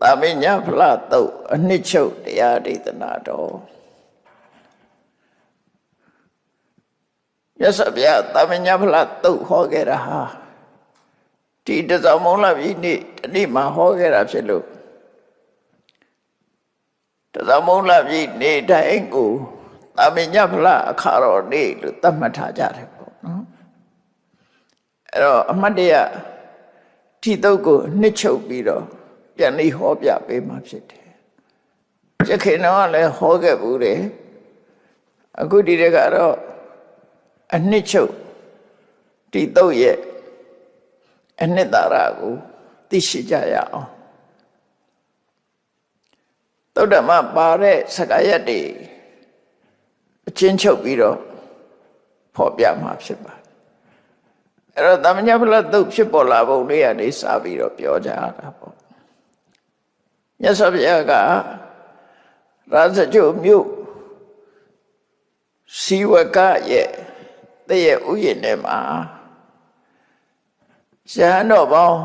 သာမညဖလားတုတ်အနှစ်ချုပ်တရားဒေသနာတော်မြတ်စွာဘုရားသာမညဖလားတုတ်ဟောခဲ့တာဟာဒီတစောင်းမုံလာပြီနေ့ဒီနေ့မှာဟောခဲ့တာဖြစ်လို့တစောင်းမုံလာပြီနေ့တိုင်းကိုသာမညဖလားအခါတော်နေ့လို့သတ်မှတ်ထားကြတယ်ပေါ့နော်အဲ့တော့အမတ်တရဒီတုတ်ကိုနှစ်ချုပ်ပြီးတော့ ပြန်လေးဟောပြပေးမှဖြစ်တယ်။ရခင်တော့လည်းဟောခဲ့ဘူးတယ်။အခုဒီတကတော့အနှစ်ချုပ်ဒီတုတ်ရဲ့အနှစ်သာရကိုသိရှိကြရအောင်။သုဒ္ဓမပါတဲ့စကားရက်တွေအချင်းချုပ်ပြီးတော့ဖော်ပြမှာဖြစ်ပါတယ်။အဲ့တော့သမညဖလတုတ်ဖြစ်ပေါ်လာပုံလေးကနေစပြီးတော့ပြောကြရတာပေါ့။ မြတ်စွာဘုရားကရာဇဂုမြို့စီဝကရဲ့တည့်ရဲ့ဥယျာဉ်ထဲမှာဇာတော်ပေါင်း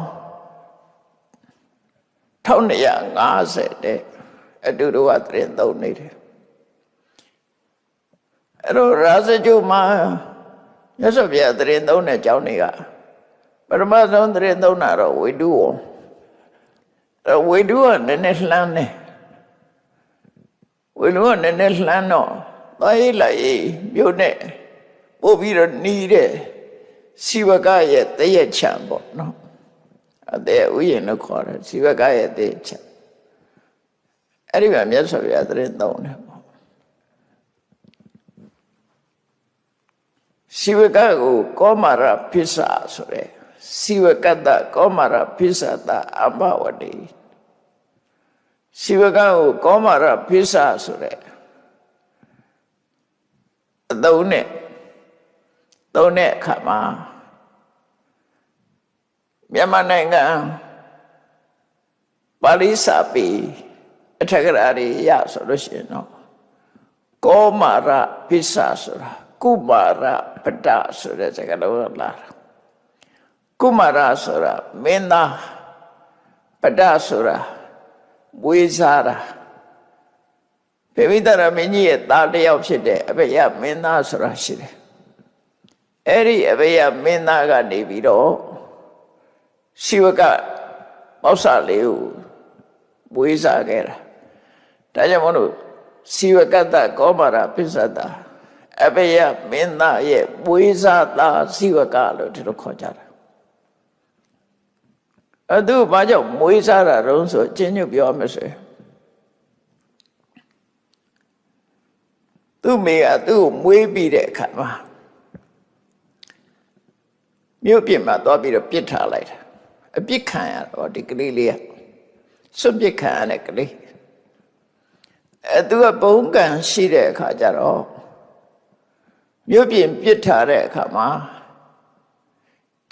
1250တဲ့အတူတူကတရင်သုံးနေတယ်အဲ့တော့ရာဇဂုမှာမြတ်စွာဘုရားတရင်သုံးတဲ့ကျောင်းတွေကပရမဆုံးတရင်သုံးတာတော့ဝိတုဝံအဲ့ ဝိတုကနည်းနည်းလှမ်းတယ်ဝိတုကနည်းနည်းလှမ်းတော့သွားရေးလိုက်ရေးမြို့နဲ့ပို့ပြီးတော့နီးတဲ့စီဝကရဲ့တရက်ချံပေါ့နော်အတဲ့ဥယျာဉ်လို့ခေါ်တယ်စီဝကရဲ့တရက်ချံအဲ့ဒီမှာမြတ်စွာဘုရားသရင်သုံးတယ်ပေါ့စီဝကကိုကောမာရပစ္စာဆိုတဲ့ စီဝကတ္တကောမာရပစ္ဆတအဘဝတိစီဝကကိုကောမာရပစ္ဆဆိုတဲ့အသုံးနဲ့သုံးတဲ့အခါမှာမြန်မာနိုင်ငံပါဠိစာပေအထက်ကရာတွေရဆိုလို့ရှိရင်တော့ကောမာရပစ္ဆဆိုတာကုမာရပတ္တဆိုတဲ့စကားလုံးလာတာ ကုမာရဆိုတာမင်းသားပတ္တဆိုတာဝေးစားတာပေမိတရမင်းကြီးရဲ့သားတစ်ယောက်ဖြစ်တဲ့အဘေယမင်းသားဆိုတာရှိတယ်အဲ့ဒီအဘေယမင်းသားကနေပြီးတော့ရှိဝကမောက်ဆာလေးကိုဝေးစားခဲ့တာဒါကြောင့်မလို့စီဝကတ္တကောမာရပစ္စတအဘေယမင်းသားရဲ့ဝေးစားသားစီဝကလို့ဒီလိုခေါ်ကြတာ အသူဘာကြောင့်မွေးစားတာတုံးဆိုကျင်းညွတ်ပြောမယ်ဆိုရင်သူ့မိကသူ့ကိုမွေးပြီးတဲ့အခါမှာမြို့ပြင်မှာသွားပြီးတော့ပြစ်ထားလိုက်တာအပြစ်ခံရတော့ဒီကလေးလေးကစွန့်ပြစ်ခံရတဲ့ကလေးအဲသူကဘုံကံရှိတဲ့အခါကျတော့မြို့ပြင်ပြစ်ထားတဲ့အခါမှာ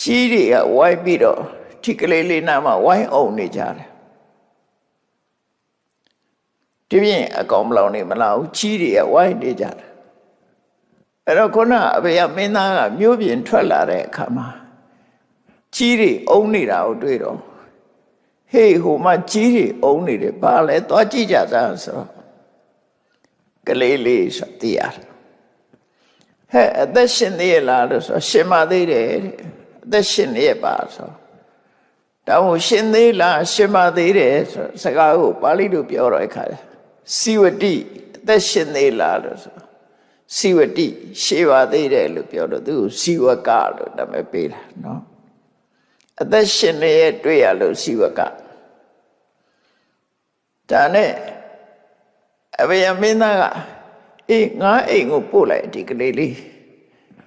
ကြီးတွေကဝိုင်းပြီးတော့ ဒီကလေးလေးနားမှာဝိုင်းအောင်နေကြတယ်ဒီပြင်အကောင်မလောင်နေမလားကြီးတွေကဝိုင်းနေကြတယ်အဲ့တော့ခုနအဖေကမင်းသားကမြို့ပြင်ထွက်လာတဲ့အခါမှာကြီးတွေအုံနေတာကိုတွေ့တော့ဟေးဟိုမှာကြီးတွေအုံနေတယ်ဘာလဲသွားကြည့်ကြစမ်းဆိုတော့ကလေးလေးဆိုသိရတယ်ဟဲ့အသက်ရှင်သေးရဲ့လားလို့ဆိုရှင်မသေးတယ်တဲ့အသက်ရှင်နေရဲ့ပါဆို တောင်းရှင်သေးလားရှင်မသေးတယ်ဆိုစကားကိုပါဠိလိုပြောတော့အခါစီဝတိအသက်ရှင်သေးလားလို့ဆိုစီဝတိရှေးပါသေးတယ်လို့ပြောတော့သူကိုစီဝကလို့နာမည်ပေးတာနော်အသက်ရှင်နေရဲ့တွေ့ရလို့စီဝကဒါနဲ့အဘေယမင်းသားကအေးငါအိမ်ကိုပို့လိုက်ဒီကလေးလေး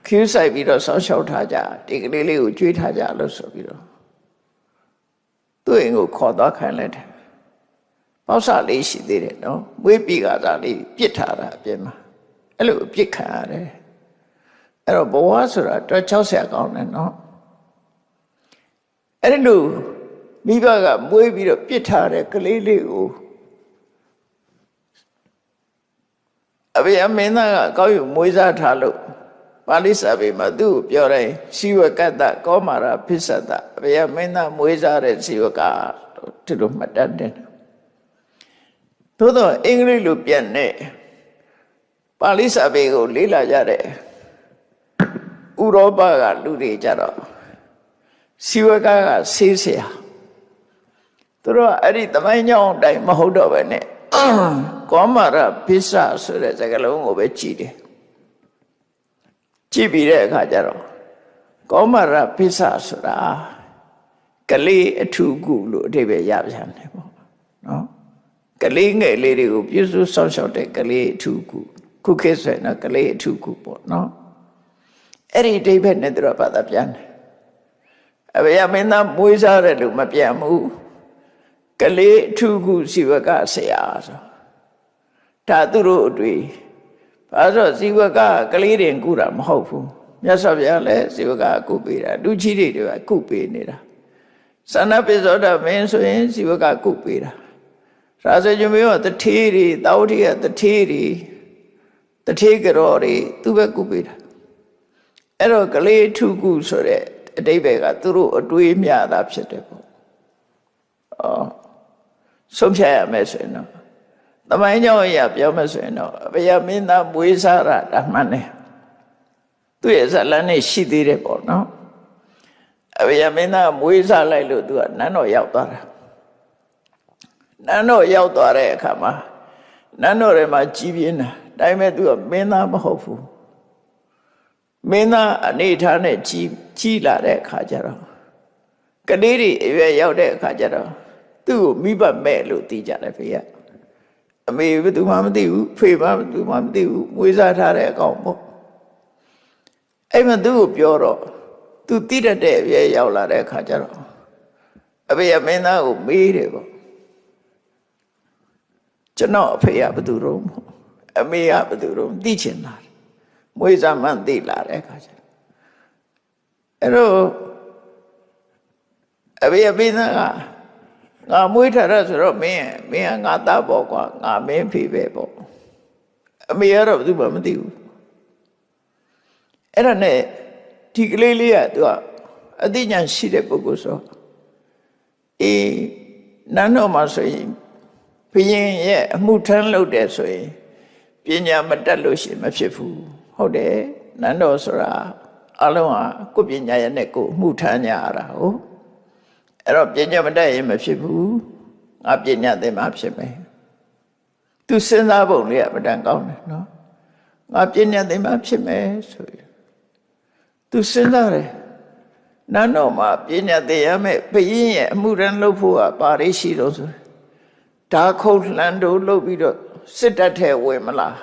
ခူးဆိုင်ပြီးတော့ဆောင်းလျှောက်ထားကြဒီကလေးလေးကိုကြွေးထားကြလို့ဆိုပြီးတော့ သူ့အိမ်ကိုခေါ်သွားခိုင်းလိုက်တယ်ပေါ့ဆာလေးရှိသေးတယ်နော်မွေးပြီကစားလေးပြစ်ထားတာအပြင်မှာအဲ့လိုပြစ်ခံရတယ်အဲ့တော့ဘဝဆိုတာတော့60ကောင်းတယ်နော်အဲ့ဒီလိုမိဘကမွေးပြီးတော့ပြစ်ထားတဲ့ကလေးလေးကိုအဘေအမင်းသားကကောက်ယူမွေးစားထားလို့ ပါဠိစာပေမှာသူ့ကိုပြောတိုင်းရှိဝကတ္တကောမာရဖိစ္ဆတအဘေအမင်းသားမွေးစားတဲ့ရှိဝကတို့ဒီလိုမှတ်တတ်တယ်သို့တော့အင်္ဂလိပ်လိုပြန်တဲ့ပါဠိစာပေကို လေ့လာကြတဲ့ဥရောပကလူတွေကြတော့စီဝကကဆေးဆရာသူတို့ကအဲ့ဒီသမိုင်းကြောင်းအတိုင်းမဟုတ်တော့ပဲနဲ့ကောမာရပိစ္ဆဆိုတဲ့စကားလုံးကိုပဲကြည်တယ် ကြည့်ပြီးတဲ့အခါကျတော့ကောမာရပိစ္ဆဆိုတာကလေးအထုကုလို့အဓိပ္ပာယ်ရပြန်တယ်ပေါ့နော်ကလေးငယ်လေးတွေကိုပြည့်စုံဆောင်ရှောက်တဲ့ကလေးအထုကုခုခေတ်ဆိုရင်တော့ကလေးအထုကုပေါ့နော်အဲ့ဒီအဓိပ္ပာယ်နဲ့သူတို့ဘာသာပြန်တယ်အဘေယမင်းသားမွေးစားတယ်လို့မပြန်ဘူးကလေးအထုကုစီဝကဆရာဆိုဒါသူတို့အတွေ့ ဘာလို့စီဝကကလေးတွေကုတာမဟုတ်ဘူးမြတ်စွာဘုရားလည်းစီဝကကုပေးတာလူကြီးတွေကကုပေးနေတာသန္နပိသောတာမင်းဆိုရင်စီဝကကုပေးတာရာဇဂျမျိုးကတထေးတွေတာဝတိကတထေးတွေတထေးကြော်တွေသူပဲကုပေးတာအဲ့တော့ကလေးထုကုဆိုတဲ့အတိဘယ်ကသူတို့အတွေးမြတာဖြစ်တယ်ပေါ့အော်ဆုံးဖြတ်ရမယ်ဆိုရင်တော့ သမိုင်းကြောင့်အရာပြောမယ်ဆိုရင်တော့အဘယမင်းသားမွေးစားတာဒါမှန်တယ်သူရဲ့ဇလန်းနဲ့ရှိသေးတယ်ပေါ့နော်အဘယမင်းသားမွေးစားလိုက်လို့သူကနန်းတော်ရောက်သွားတာနန်းတော်ရောက်သွားတဲ့အခါမှာနန်းတော်ထဲမှာကြီးပြင်းတာဒါပေမဲ့သူကမင်းသားမဟုတ်ဘူးမင်းသားအနေထားနဲ့ကြီးကြီးလာတဲ့အခါကျတော့ကလေးတွေအရွယ်ရောက်တဲ့အခါကျတော့သူ့ကိုမိဘမဲ့လို့သိကြတယ်ဖေက အမေဘယ်သူမှမသိဘူးဖေမှဘယ်သူမှမသိဘူးမွေးစားထားတဲ့အကောင်ပေါ့အဲ့မှာသူ့ကိုပြောတော့သူတိတတ်တဲ့အရွယ်ရောက်လာတဲ့အခါကျတော့အဖေကမင်းသားကိုမေးတယ်ပေါ့ကျွန်တော်အဖေကဘယ်သူတော့အမေကဘယ်သူတော့သိချင်တာမွေးစားမှန်းသိလာတဲ့အခါကျတော့အဲ့တော့အဖေကမင်းသားက ငါမွေးထားရဆိုတော့မင်းမင်းကငါသားပေါ့ကွာငါမင်းဖေပဲပေါ့အမေကတော့ဘယ်သူမှမသိဘူးအဲ့ဒါနဲ့ဒီကလေးလေးကသူကအသိဉာဏ်ရှိတဲ့ပုဂ္ဂိုလ်ဆိုအေးနန်းတော်မှာဆိုရင်ဘုရင်ရဲ့အမှုထမ်းလုပ်တယ်ဆိုရင်ပညာမတတ်လို့ရှိရင်မဖြစ်ဘူးဟုတ်တယ်နန်းတော်ဆိုတာအလုံးဟာကိုယ်ပညာရဲ့နဲ့ကိုယ်အမှုထမ်းကြရတာဟုတ် အဲ့တော့ပညာမတတ်ရင်မဖြစ်ဘူးငါပညာသင်မှဖြစ်မယ်သူစဉ်းစားပုံလေးကမတန်ကောင်းတယ်နော်ငါပညာသင်မှဖြစ်မယ်ဆိုရင်သူစဉ်းစားတယ်နန်းတော်မှာပညာသင်ရမယ်ဘုရင်ရဲ့အမှုရန်လုပ်ဖို့ကပါရိရှိတော့ဆိုဓာခုတ်လှန်တို့လုပ်ပြီးတော့စစ်တပ်ထဲဝင်မလား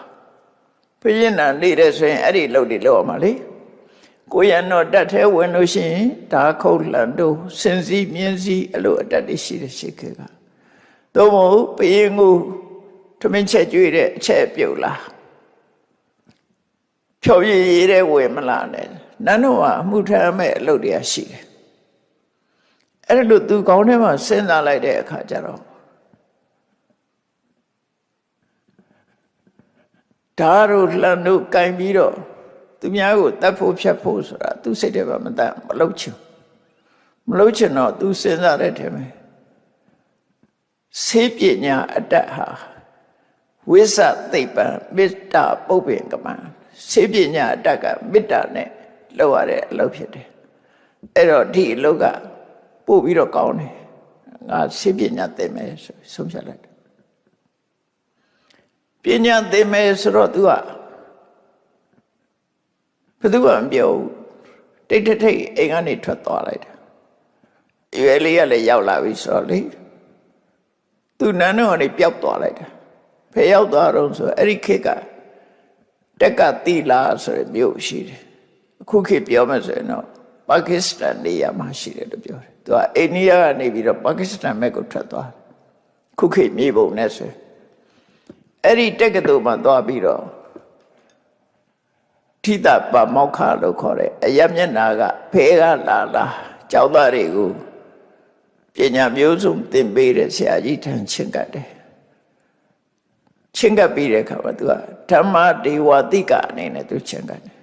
ဘုရင်နာနေတဲ့ဆိုရင်အဲ့ဒီလုပ်တွေလုပ်ရမှာလေ ကိုရံတော့တက်သေးဝင်လို့ရှိရင်ဒါခုတ်လန်တို့စင်စည်းမြင်းစည်းအလိုအတက်တွေရှိတဲ့ရှိခေကသို့မဟုတ်ဘယင်းကိုထမင်းချက်ကျွေးတဲ့အချက်ပြုတ်လားဖြောပြရည်တဲ့ဝင်မလားနဲ့နန်းတော်ကအမှုထမ်းမဲ့အလုပ်တွေရှိတယ်အဲ့ဒါလို့သူကောင်းထဲမှာစဉ်းစားလိုက်တဲ့အခါကျတော့ဓာတ်တို့လှန်တို့ကင်ပြီးတော့ သူများကိုတတ်ဖို့ဖြတ်ဖို့ဆိုတာသူစိတ်ထဲမှာမတတ်မလုပ်ချင်မလုပ်ချင်တော့သူစဉ်းစားတဲ့ထဲမှာစေပညာအတ္တဟာဝိသသိပ္ပံမေတ္တာပုပ္ပင်ကမံစေပညာအတ္တကမေတ္တာနဲ့လုပ်ရတဲ့အလုပ်ဖြစ်တယ်အဲ့တော့ဒီအလုပ်ကပို့ပြီးတော့ကောင်းတယ်ငါစေပညာသိမယ်ဆိုဆုံးဖြတ်လိုက်တယ်ပညာသိမယ်ဆိုတော့ तू က ဘယ်သူမှမပြောဘူးတိတ်ထိတ်အိမ်ကနေထွက်သွားလိုက်တာရွယ်လေးကလည်းရောက်လာပြီဆိုတော့လေသူနန်းတော်ကနေပျောက်သွားလိုက်တာဖယ်ရောက်သွားတော့ဆိုအဲ့ဒီခေတ်ကတက်ကတိလာဆိုရမြို့ရှိတယ်အခုခေတ်ပြောမှဆိုရင်တော့ပါကစ္စတန်နေရာမှာရှိတယ်လို့ပြောတယ်သူကအိန္ဒိယကနေပြီးတော့ပါကစ္စတန်ဘက်ကိုထွက်သွားတယ်ခုခေတ်မြေပုံနဲ့ဆိုအဲ့ဒီတက်ကတူမှာသွားပြီးတော့ ထိတပမောက္ခလို့ခေါ်တဲ့အယမျက်နာကဖေးကလာလာကျောင်းသားတွေကိုပညာမျိုးစုံသင်ပေးတဲ့ဆရာကြီးထံချင်းကတ်တယ်ချင်းကပ်ပြီးတဲ့အခါမှာသူကဓမ္မဒေဝတိကအနေနဲ့သူချင်းကတ်တယ်